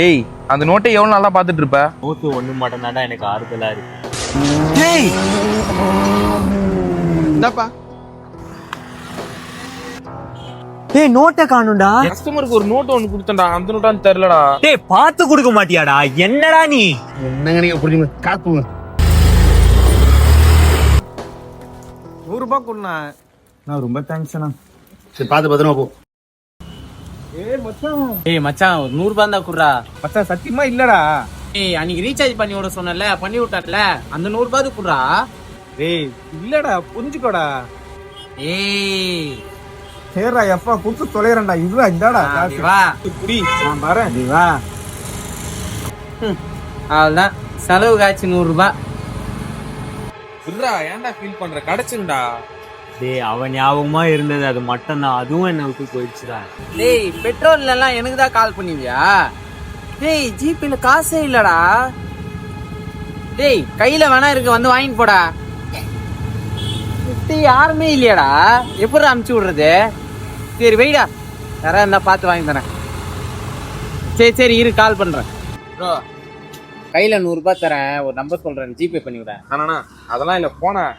டேய் அந்த நோட்டை எவ்வளவு நல்லா பார்த்துட்டு இருப்ப நூத்து ஒண்ணு மட்டும் தான்டா எனக்கு ஆறுதலா இருக்கு. டேய்! இந்தாப்பா. டேய் நோட்டை காணும்டா. கஸ்டமருக்கு ஒரு நோட்டு ஒன்று கொடுத்தேன்டா அந்த நோட்டான்னு தெரிலடா டேய் பார்த்து கொடுக்க மாட்டியாடா என்னடா நீ? என்னங்க நீங்க புரியுங்க காப்புங்க நூறுரூபா கொடுண்ணா. நான் ரொம்ப தேங்க்ஸ் அண்ணா. சரி பார்த்து பத்திரமா போ. ஏய் மச்சான் ஒரு நூறு ரூபாய் தான் குடுறா. மச்சான் சத்தியமா இல்லடா. ஏய் அன்னைக்கு ரீசார்ஜ் பண்ணி விட சொன்னல பண்ணி விட்டார்ல அந்த நூறு ரூபாய் குடுறா? டேய் இல்லடா புரிஞ்சுக்கோடா. ஏய். சரிடா எப்பா கொடுத்து தொலைறேன்டா. இதுவா இந்தாடா வா. புடி நான் வரேன். நீ வா. அவ்வளவுதான். செலவு காய்ச்சி நூறு ரூபாய். விட்றா ஏன்டா ஃபீல் பண்ற? கிடைச்சிருண்டா டேய் அவன் ஞாபகமா இருந்தது. அது மட்டும் தான் அதுவும் என்ன விட்டு போயிடுச்சுடா. டேய் பெட்ரோல் எல்லாம் எனக்கு தான் கால் பண்ணுவியா டேய் ஜிபேல காசே இல்லடா. டேய் கையில வேணா இருக்கு வந்து வாங்கிட்டு போடா. டேய் யாருமே இல்லையாடா? எப்படி அமுச்சு விடுறது? சரி வெயிடா யாரா இருந்தா பார்த்து வாங்கி தரேன் சரி சரி இரு கால் பண்றேன். ப்ரோ கையில நூறு ரூபாய் தரேன். ஒரு நம்பர் சொல்றேன். ஜிபே பண்ணி விட அண்ணா அதெல்லாம் இல்ல போனேன்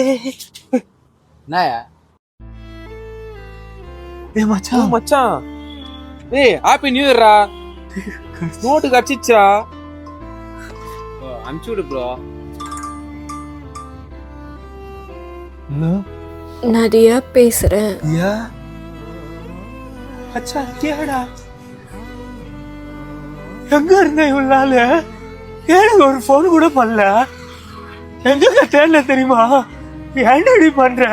என்னயா டேய் மச்சான். மச்சான். ஏய் ஹாப்பி நியூ இயர்ரா நோட்டு கச்சிச்சா ப்ரோ அமுச்சு விடு ப்ரோ நதியா பேசுறேன். யா மச்சான் கேடா எங்க இருந்த இவ்வளவு நாள் எனக்கு ஒரு போன் கூட பண்ணல? எங்க தேடல தெரியுமா? ஏன்டா பண்ற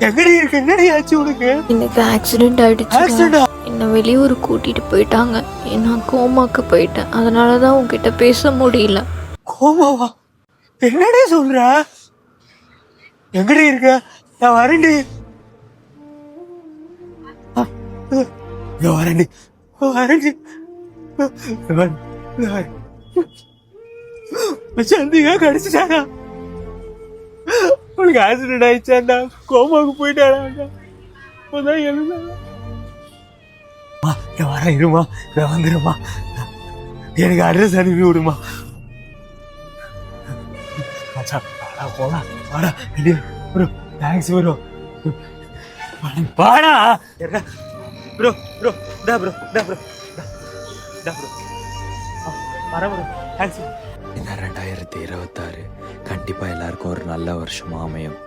எங்கடி இருக்கு என்னடி ஆச்சு உனக்கு எனக்கு ஆக்சிடென்ட் ஆயிடுச்சு என்னை வெளியூர் கூட்டிட்டு போயிட்டாங்க நான் கோமாக்கு போயிட்டேன் அதனால தான் உன்கிட்ட பேச முடியல கோமாவா என்னடி சொல்ற எங்கடி இருக்க நான் வரேன்டி வரேன்டி வரேன்டி வரேன், வரேன். சந்திகா ஆக்சிடென்ட் ஆயிடுச்சாண்டா? கோமாவுக்கு போயிட்டாடா அப்பதான் என் வர இருமா. நான் வந்துடுமா எனக்கு அட்ரஸ் அனுப்பி விடுமா. மச்சான் வாடா போடா வாடா. வெளியே ப்ரோ தேங்க்ஸ் ப்ரோ. பாடா ப்ரோ ப்ரோ டா ப்ரோ டா ப்ரோ டா ப்ரோ. வர ப்ரோ தேங்க்ஸ் இந்த ரெண்டாயிரத்தி இருபத்தாறு? கண்டிப்பாக எல்லாருக்கும் ஒரு நல்ல வருஷமாக அமையும்.